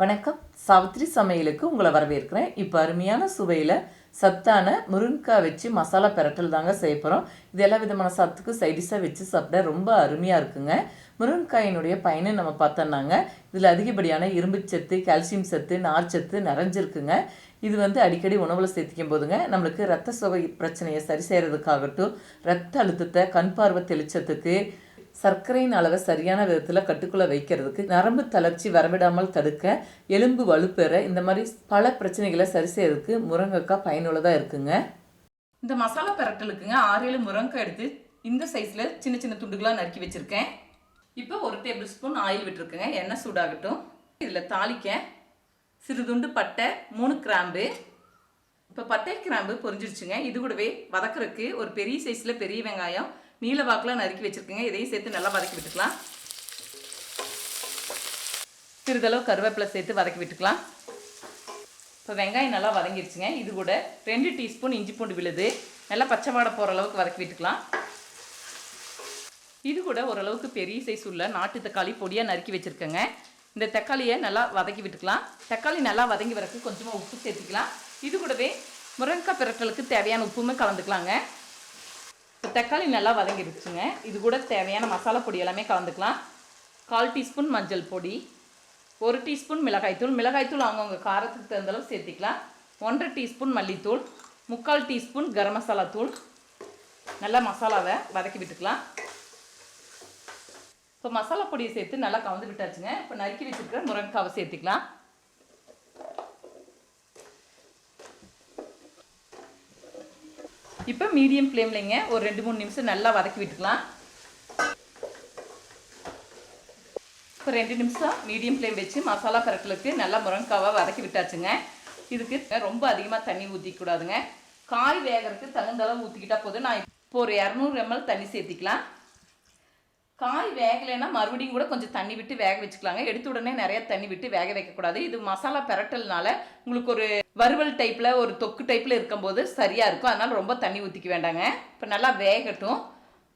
வணக்கம். சாவித்ரி சமையலுக்கு உங்களை வரவேற்கிறேன். இப்போ அருமையான சுவையில் சத்தான முருங்கைக்காய் வச்சு மசாலா பெரட்டல் தாங்க செய்ய போகிறோம் இது எல்லா விதமான சத்துக்கும் சைடிஷாக வச்சு சாப்பிட ரொம்ப அருமையாக இருக்குங்க. முருங்கைக்காயினுடைய பயனை நம்ம பார்த்தோம்னாங்க. இதில் அதிகப்படியான இரும்புச்சத்து கால்சியம் சத்து நார்ச்சத்து நிறைஞ்சிருக்குங்க. இது வந்து அடிக்கடி உணவில் சேர்த்திக்கும் போதுங்க. நம்மளுக்கு ரத்த சுவை பிரச்சனையை சரி செய்கிறதுக்காகட்டும் ரத்த அழுத்தத்தை கண் பார்வை தெளிச்சத்துக்கு சர்க்கரையின் அளவை சரியான விதத்தில் கட்டுக்குள்ளே வைக்கிறதுக்கு நரம்பு தளர்ச்சி வரவிடாமல் தடுக்க எலும்பு வலுப்பெற இந்த மாதிரி பல பிரச்சனைகளை சரி செய்யறதுக்கு முருங்கைக்காய் பயனுள்ளதாக இருக்குங்க. இந்த மசாலா பரட்டலுக்குங்க ஆறு ஏழு முருங்கைக்காய் எடுத்து இந்த சைஸில் சின்ன சின்ன துண்டுகளாக நறுக்கி வச்சுருக்கேன். இப்போ ஒரு டேபிள் ஸ்பூன் ஆயில் விட்டுருக்குங்க. எண்ணெய் சூடாகட்டும். இதில் தாளிக்க சிறு துண்டு பட்டை மூணு கிராம்பு. இப்போ பட்டை கிராம்பு பொரிஞ்சிருச்சுங்க. இது கூடவே வதக்குறதுக்கு ஒரு பெரிய சைஸில் பெரிய வெங்காயம் நீல நறுக்கி வச்சுருக்கேங்க. இதையும் சேர்த்து நல்லா வதக்கி விட்டுக்கலாம். சிறிதளவு கருவேப்பிலை சேர்த்து வதக்கி விட்டுக்கலாம். இப்போ வெங்காயம் நல்லா வதங்கிடுச்சுங்க இது கூட ரெண்டு டீஸ்பூன் இஞ்சி பூண்டு விழுது. நல்லா பச்சை வாடை போகிற அளவுக்கு வதக்கி விட்டுக்கலாம். இது கூட ஓரளவுக்கு பெரிய சைஸ் உள்ள நாட்டு தக்காளி பொடியாக நறுக்கி வச்சுருக்கேங்க. இந்த தக்காளியை நல்லா வதக்கி விட்டுக்கலாம். தக்காளி நல்லா வதங்கி வரக்கு கொஞ்சமாக உப்பு சேர்த்துக்கலாம். இது கூடவே முருங்கைக்காய் பிரட்டலுக்கு தேவையான உப்புமே கலந்துக்கலாங்க. இப்போ தக்காளி நல்லா வதங்கிடுச்சுங்க இது கூட தேவையான மசாலா பொடி எல்லாமே கலந்துக்கலாம். கால் டீஸ்பூன் மஞ்சள் பொடி ஒரு டீஸ்பூன் மிளகாய்த்தூள் மிளகாய்த்தூள் அவங்கவுங்க காரத்துக்கு தகுந்த அளவு சேர்த்திக்கலாம். ஒன்றரை டீஸ்பூன் மல்லித்தூள் முக்கால் டீஸ்பூன் கரம் மசாலா தூள். நல்லா மசாலாவை வதக்கி விட்டுக்கலாம். இப்போ மசாலா பொடியை சேர்த்து நல்லா கலந்து விட்டாச்சுங்க. இப்போ நறுக்கி வச்சுருக்கிற முருங்கைக்காவை சேர்த்துக்கலாம். இப்போ மீடியம் ஃப்ளேம்லைங்க ஒரு ரெண்டு மூணு நிமிஷம் நல்லா வதக்கி விட்டுக்கலாம். இப்போ ரெண்டு நிமிஷம் மீடியம் ஃப்ளேம் வச்சு மசாலா பரட்டலுக்கு நல்லா முருங்கைக்காவை வதக்கி விட்டாச்சுங்க. இதுக்கு ரொம்ப அதிகமாக தண்ணி ஊற்றிக்கூடாதுங்க காய் வேகிறதுக்கு தகுந்த அளவு போதும். நான் இப்போ ஒரு இரநூறு எம்எல் தண்ணி சேர்த்திக்கலாம். காய் வேகலைன்னா மறுபடியும் கூட கொஞ்சம் தண்ணி விட்டு வேக வச்சுக்கலாங்க. எடுத்த உடனே நிறைய தண்ணி விட்டு வேக வைக்கக்கூடாது. இது மசாலா பெரட்டல்னால உங்களுக்கு ஒரு வறுவல் டைப்பில் ஒரு தொக்கு டைப்பில் இருக்கும்போது சரியாக இருக்கும். அதனால் ரொம்ப தண்ணி ஊற்றிக்க வேண்டாங்க. இப்போ நல்லா வேகட்டும்.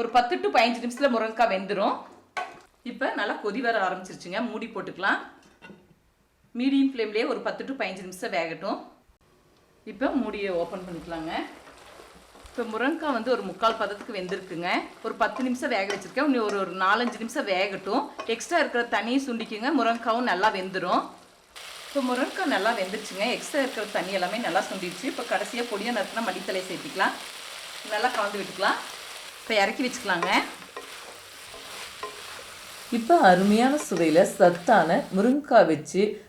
ஒரு பத்து டு பதினஞ்சு நிமிஷத்தில் முருங்கைக்காய் வெந்துடும் இப்போ நல்லா கொதி வர ஆரம்பிச்சிருச்சுங்க. மூடி போட்டுக்கலாம். மீடியம் ஃப்ளேம்லேயே ஒரு பத்து டு பதினஞ்சு நிமிஷம் வேகட்டும். இப்போ மூடியை ஓப்பன் பண்ணிக்கலாங்க. இப்போ முருங்கைக்காய் வந்து ஒரு முக்கால் பதத்துக்கு வெந்திருக்குங்க. ஒரு பத்து நிமிஷம் வேக வச்சுருக்கேன். இன்னும் ஒரு ஒரு நாலஞ்சு நிமிஷம் வேகட்டும். எக்ஸ்ட்ரா இருக்கிற தனியை சுண்டிக்குங்க. முருங்கைக்காவும் நல்லா வெந்துடும் இப்போ முருங்கைக்காய் நல்லா வெந்துருச்சுங்க. எக்ஸ்ட்ரா இருக்கிற தண்ணி எல்லாமே நல்லா சுண்டிடுச்சு. இப்போ கடைசியாக பொடியாக நறுக்கினா மல்லித்தலை சேர்த்துக்கலாம். நல்லா கலந்து விட்டுக்கலாம். இப்போ இறக்கி வச்சுக்கலாங்க. இப்போ அருமையான சுவையில் சத்தான முருங்கைக்காய் வச்சு